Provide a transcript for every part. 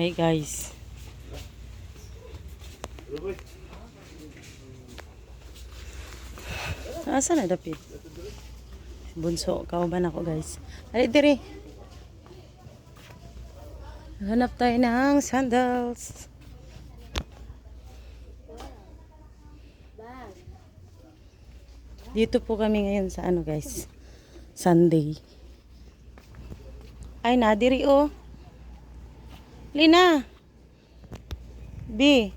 Hey guys. Asa na dapit? Bunso, kauban ako guys. Ali diri. Hanap tayo ng sandals. Dito po kami ngayon sa ano guys. Sunday. Ay na, diri oh. Lina. B.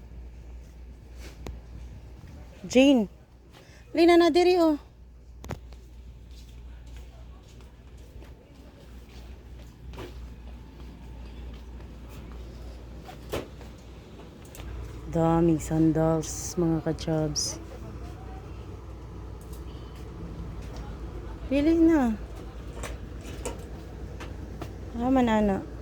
Jane. Lina na diri oh. Daming sandals, mga kachubs. Pili na. Ah, manana.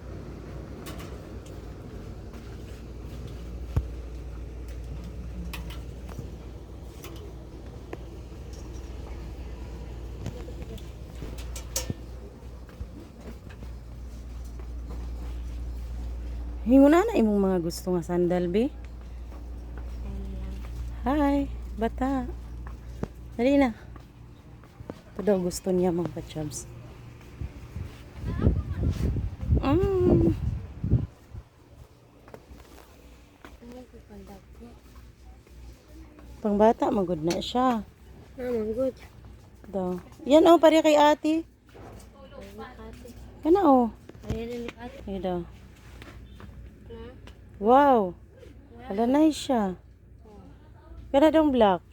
Hingo na imong mga gusto nga sandal, be. Hi, bata. Dali na. Ito daw gusto niya mga kachubs. Mm. Pang bata, magod na siya. Naman, good. Daw. Yan oh, pare kay ate. Yan oh. Ayan na ate. Daw. Wow. Wala nice siya. Kana daw black.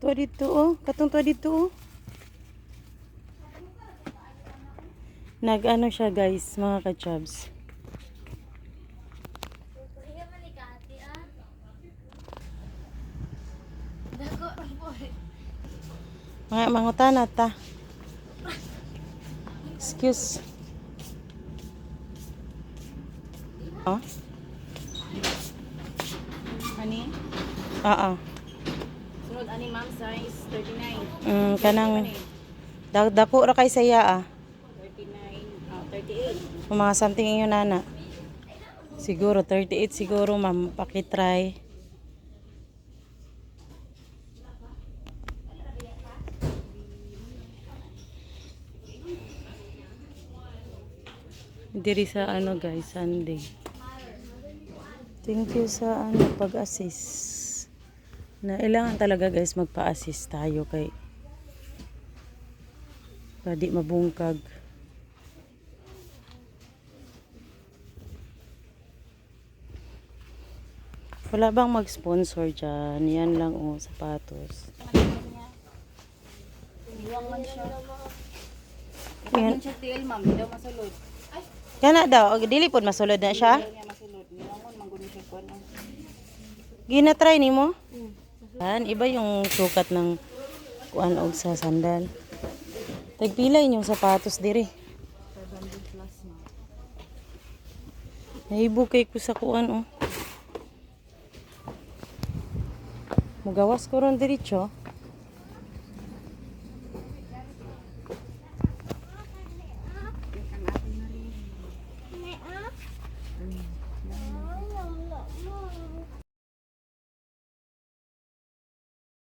To dito oh. Katong to dito oh. Nag-ano siya guys, mga kachubs. Mga mangutana ta. Excuse. Oh? Ani? Oo. Sunod ani ma'am size 39. Mm, kanang da- dako ra kay saya ah. 39, ah 38. Kung mga something inyo nana. Siguro 38 siguro ma'am pakitry. Diri sa ano guys, Sunday. Thank you sa ano pag-assist. Na ilangan talaga guys magpa-assist tayo kay Pwede mabungkag. Wala bang mag-sponsor dyan? Yan lang o, sapatos. Yan. Kana daw, dili pod masulod na siya. Ginatry ni mo? Yan, iba yung sukat ng kuan og sa sandal. Tagpila inyong sapatos diri. Naibukay ko sa kuan oh. Mugawas ko ron diretso.